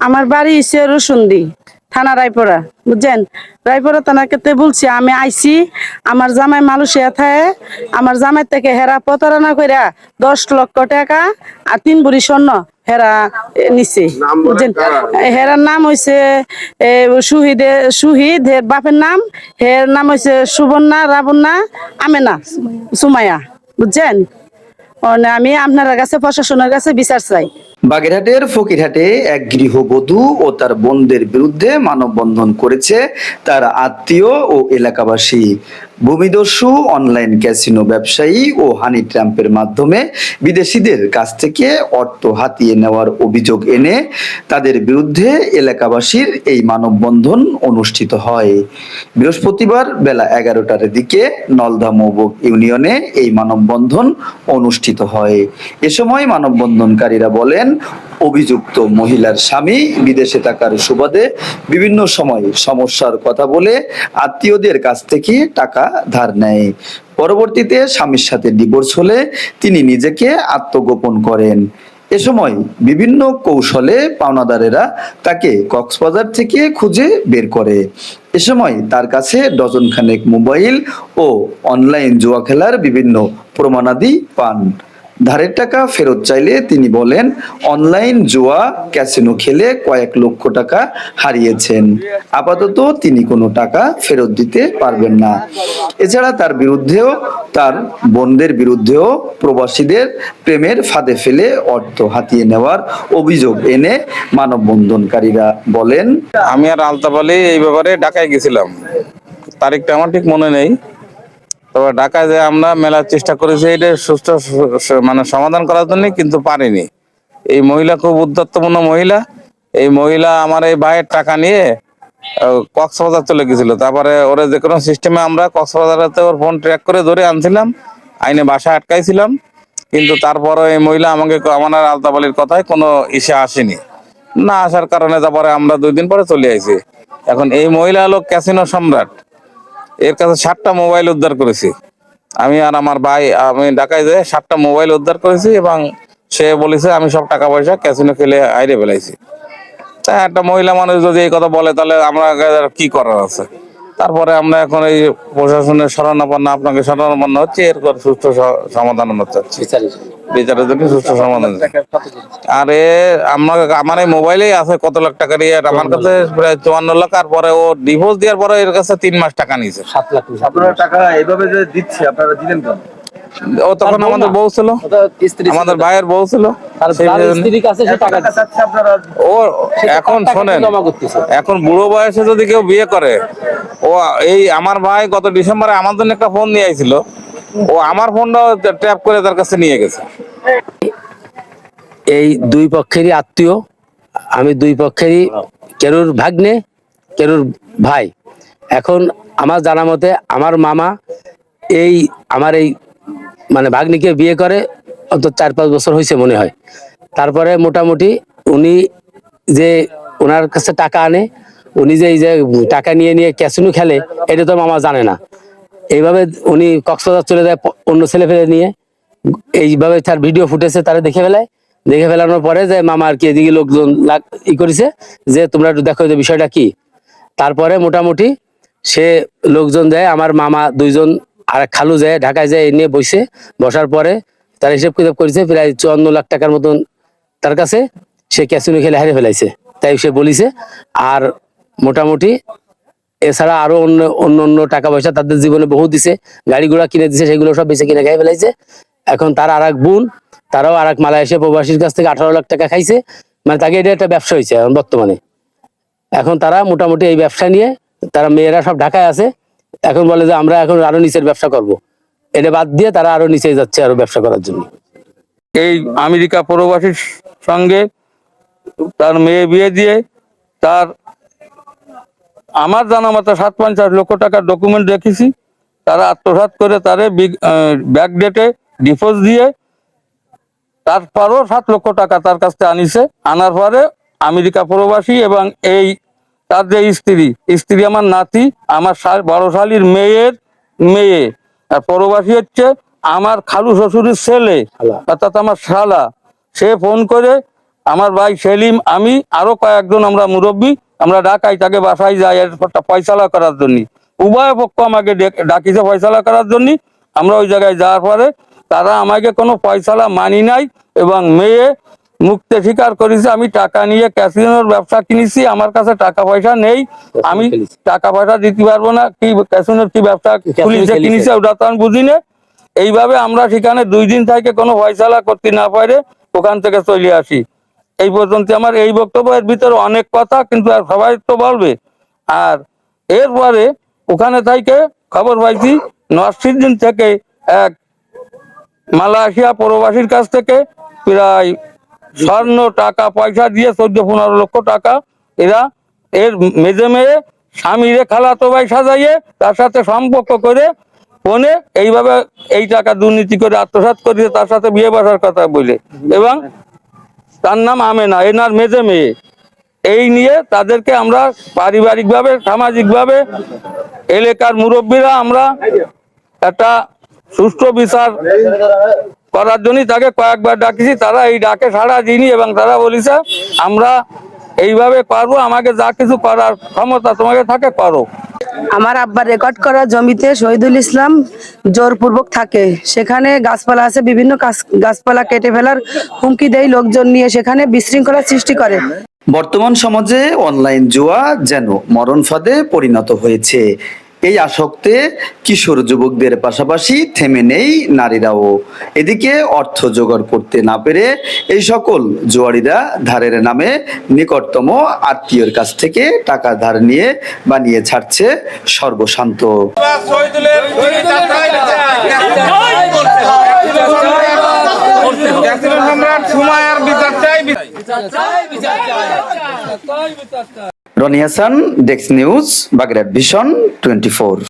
আমার বাড়ি হচ্ছে রসুন্দি থানা রায়পুরা বুঝছেন? রায়পুরা থানাকে বলছি আমি আইছি আমার জামাই মালয়েশিয়া থাকে আমার জামাই থেকে হেরা প্রতারণা কইরা দশ লক্ষ টাকা আর তিন বুড়ি স্বর্ণ হেরা নিছে বুঝছেন? হেরার নাম হইছে এ, সুহিদে সুহিদ হের বাপের নাম হের নাম হইছে সুবর্ণা রাবণ্যা আমেনা সুমায়া বুঝছেন? আমি আপনার কাছে প্রশাসনের কাছে বিচার চাই। বাগেরহাটের ফকিরহাটে এক গৃহবধূ ও তার বোনদের বিরুদ্ধে মানববন্ধন করেছে তার আত্মীয় ও এলাকাবাসী। ভূমিদস্যু, অনলাইন ক্যাসিনো ব্যবসায়ী ও হানি ট্রাম্পের মাধ্যমে বিদেশিদের কাছ থেকে অর্থ হাতিয়ে নেওয়ার অভিযোগ এনে তাদের বিরুদ্ধে এলাকাবাসীর এই মানববন্ধন অনুষ্ঠিত হয়। বৃহস্পতিবার বেলা এগারোটার দিকে নলদা মৌবক ইউনিয়নে এই মানববন্ধন অনুষ্ঠিত হয়। এ সময় মানববন্ধনকারীরা বলেন অভিযুক্ত মহিলার স্বামী বিদেশে থাকার সুবাদে বিভিন্ন সময় সমস্যার কথা বলে আত্মীয়দের কাছ থেকে টাকা ধার নেয়। পরবর্তীতে স্বামীর সাথে ডিভোর্স হলে তিনি নিজেকে আত্মগোপন করেন। এ সময় বিভিন্ন কৌশলে পাওনাদারেরা তাকে কক্সবাজার থেকে খুঁজে বের করে। এ সময় তার কাছে ডজন খানেক মোবাইল ও অনলাইন জুয়া খেলার বিভিন্ন প্রমাণাদি পান। ধারের টাকা ফেরত চাইলে তিনি বলেন, অনলাইন জুয়া, ক্যাসিনো খেলে কয়েক লক্ষ টাকা হারিয়েছেন। আপাতত তিনি কোনো টাকা ফেরত দিতে পারবেন না। এছাড়া তার বিরুদ্ধেও, তার বোনদের বিরুদ্ধেও প্রবাসীদের প্রেমের ফাঁদে ফেলে অর্থ হাতিয়ে নেওয়ার অভিযোগ এনে মানববন্ধনকারীরা বলেন, আমি আর আলতাফ আলী এই ব্যাপারে ঢাকায় গেছিলাম। তারিখটা আমার ঠিক মনে নেই। তবে ঢাকায় যে আমরা মেলার চেষ্টা করেছি, এটা সুস্থ মানে সমাধান করার জন্য কিন্তু পারিনি। এই মহিলা খুব উদ্ধত্তপূর্ণ মহিলা। এই মহিলা আমার এই ভাইয়ের টাকা নিয়ে কক্সবাজার চলে গেছিল। তারপরে ওরা যে কোনো সিস্টেমে আমরা কক্সবাজারেতে ওর ফোন ট্র্যাক করে ধরে আনছিলাম। আইনে বাসা আটকাইছিলাম। কিন্তু তারপরে এই মহিলা আমাকে আমার আর আলতাফ আলীর কথায় কোনো ইসে আসেনি। না আসার কারণে তারপরে আমরা দুই দিন পরে চলে আইছি। এখন এই মহিলা হলো ক্যাসিনো সম্রাট। এর কাছে সাতটা মোবাইল উদ্ধার করেছি। আমি আর আমার ভাই, আমি ঢাকায় যে সাতটা মোবাইল উদ্ধার করেছি এবং সে বলেছে, আমি সব টাকা পয়সা ক্যাসিনো খেলে আইরে ফেলাইছি। তা একটা মহিলা মানুষ যদি এই কথা বলে, তাহলে আমরা কি করার আছে? তারপরে আমরা এখন এই প্রশাসনের শরণাপন্ন আপনাকে শরণাপন্ন হচ্ছে এর পর সুস্থ সমাধান আমরা চাচ্ছি। বিচারের জন্য। সুস্থ সমাধান। আরে আমার আমার এই মোবাইলেই আছে কত লাখ টাকার ইয়ে আমার কাছে প্রায় চুয়ান্ন লাখ আর পরে ও ডিভোর্স দেওয়ার পরে এর কাছে তিন মাস টাকা নিয়েছে। আপনারা টাকা এভাবে যে দিচ্ছে আপনারা দিলেন কেন? ও তখন আমাদের বউ ছিল। আমাদের ভাইয়ের বউ ছিল। ও এখন শোনেন এখন বুড়ো বয়সে যদি কেউ বিয়ে করে ও এই আমার ভাই গত ডিসেম্বরে আমার জন্য একটা ফোন নিয়ে আইছিল। ও আমার ফোনটাও ট্যাপ করে তার কাছে নিয়ে গেছে। এই দুই পক্ষেরই আত্মীয় আমি দুই পক্ষেরই কেরুর ভাগ্নে কেরুর ভাই। এখন আমার জানা মতে আমার মামা এই আমার এই মানে ভাগ্নিকে বিয়ে করে অত চার পাঁচ বছর হয়েছে মনে হয়। তারপরে মোটামুটি উনি যে ওনার কাছে টাকা আনে, উনি যে এই যে টাকা নিয়ে নিয়ে ক্যাসিনো খেলে, এটা তো মামা জানে না। এইভাবে উনি কক্সবাজার চলে যায় অন্য ছেলে ফেলে নিয়ে। এইভাবে তার ভিডিও ফুটেছে, তারা দেখে ফেলায়। দেখে ফেলানোর পরে যে মামা আর কি এদিকে লোকজন ই করেছে যে, তোমরা একটু দেখো যে বিষয়টা কি? তারপরে মোটামুটি সে লোকজন দেয়, আমার মামা দুইজন আর খালু যায় ঢাকায় যায় নিয়ে বসে, বসার পরে তার হিসেব কিতাব করেছে, প্রায় চুয়ান্ন লাখ টাকার মতন তার কাছে সে ক্যাসিনো খেলে হারিয়ে ফেলাইছে। তাই সে বলিছে, আর মোটামুটি এছাড়া আরও অন্য অন্য অন্য টাকা পয়সা তাদের জীবনে বহু দিছে, গাড়ি ঘোড়া কিনে দিছে, সেগুলো সব বেঁচে কিনে খাই ফেলাইছে। এখন তার আর এক বোন, তারাও আর এক মালয়েশিয়া প্রবাসীর কাছ থেকে আঠারো লাখ টাকা খাইছে। মানে তাকে এটা একটা ব্যবসা হয়েছে এখন বর্তমানে। এখন তারা মোটামুটি এই ব্যবসা নিয়ে, তারা মেয়েরা সব ঢাকায় আছে এখন বলে যে আমরা এখন আরও নিচের ব্যবসা করব। এটা বাদ দিয়ে তারা আরও নিচে যাচ্ছে আরও ব্যবসা করার জন্য। এই আমেরিকা প্রবাসীর সঙ্গে তার মেয়ে বিয়ে দিয়ে তার আমার জানা মতো সাত পঞ্চাশ লক্ষ টাকার ডকুমেন্ট রেখেছি। তারা আত্মসাৎ করে তারে ব্যাক ডেটে ডিপোজ দিয়ে তারপরও সাত লক্ষ টাকা তার কাছ আনিছে। আনার পরে আমেরিকা প্রবাসী এবং এই তার যে স্ত্রী স্ত্রী আমার নাতি আমার বড় শালীর মেয়ের মেয়ে। আর পরবাসী হচ্ছে আমার খালু শ্বশুরের ছেলে। অর্থাৎ আমার শালা। সে ফোন করে আমার ভাই সেলিম আমি আরও কয়েকজন আমরা মুরব্বী আমরা ডাকাই তাকে বাসায় যাই এরপরটা ফয়সালা করার জন্য। উভয় পক্ষ আমাকে ডেকে- ডাকিছে ফয়সালা করার জন্য। আমরা ওই জায়গায় যাওয়ার পরে তারা আমাকে কোনো ফয়সালা মানি নাই এবং মেয়ে মুক্তি স্বীকার করেছি আমি টাকা নিয়ে ক্যাসিনোর ব্যবসা কিনেছি আমার কাছে টাকা পয়সা নেই আমি টাকা পয়সা দিতে পারব না কি ক্যাসিনোর কি ব্যবসা খুলিছে। কিনেছে ওটা তো আমি বুঝি না এইভাবে আমরা সেখানে দুই দিন থেকে কোনো ফয়সালা করতে না পারে ওখান থেকে চলে আসি। এই পর্যন্ত আমার এই বক্তব্যের ভিতরে অনেক কথা কিন্তু আর সবাই তো বলবে। আর এরপরে ওখানে থেকে খবর পাইছি নরসির দিন থেকে এক মালয়েশিয়া প্রবাসীর কাছ থেকে প্রায় স্বর্ণ টাকা, পয়সা দিয়ে চোদ্দ, পনেরো লক্ষ টাকা এরা এর মেজে মেয়ে স্বামীরে খালাতো ভাই সাজাইয়ে তার সাথে সম্পর্ক করে ফোনে এইভাবে এই টাকা দুর্নীতি করে আত্মসাৎ করেছে তার সাথে বিয়ে বসার কথা বলে। এবং তার নাম আমেনা, এনার মেজে মেয়ে। এই নিয়ে তাদেরকে আমরা পারিবারিকভাবে, সামাজিকভাবে এলাকার মুরব্বীরা আমরা একটা সুষ্ঠু বিচার করার জন্য তাকে কয়েকবার ডাকিছি তারা এই ডাকে সাড়া দিইনি এবং তারা বলেছে আমরা এইভাবে পারব আমাকে যা কিছু করার ক্ষমতা তোমাকে থাকে করো। আমার আব্বার রেকর্ড করা জমিতে শহীদুল ইসলাম জোরপূর্বক থাকে। সেখানে গাছপালা আছে বিভিন্ন গাছ- গাছপালা কেটে ফেলার হুমকি দেয় লোকজন নিয়ে সেখানে বিশৃঙ্খলা সৃষ্টি করে। বর্তমান সমাজে অনলাইন জুয়া যেন মরণ ফাঁদে পরিণত হয়েছে। এই আসক্তে কিশোর যুবকদের পাশাপাশি থেমে নেই নারীরাও। এদিকে অর্থ জোগাড় করতে না পেরে এই সকল জুয়ারিরা ধারের নামে নিকটতম আত্মীয়র কাছ থেকে টাকা ধার নিয়ে বানিয়ে ছাড়ছে সর্বশান্ত। সম্রাট সময় আর বিচার চাই। রনি হাসান ডেক্স news Bagerhat vision twenty four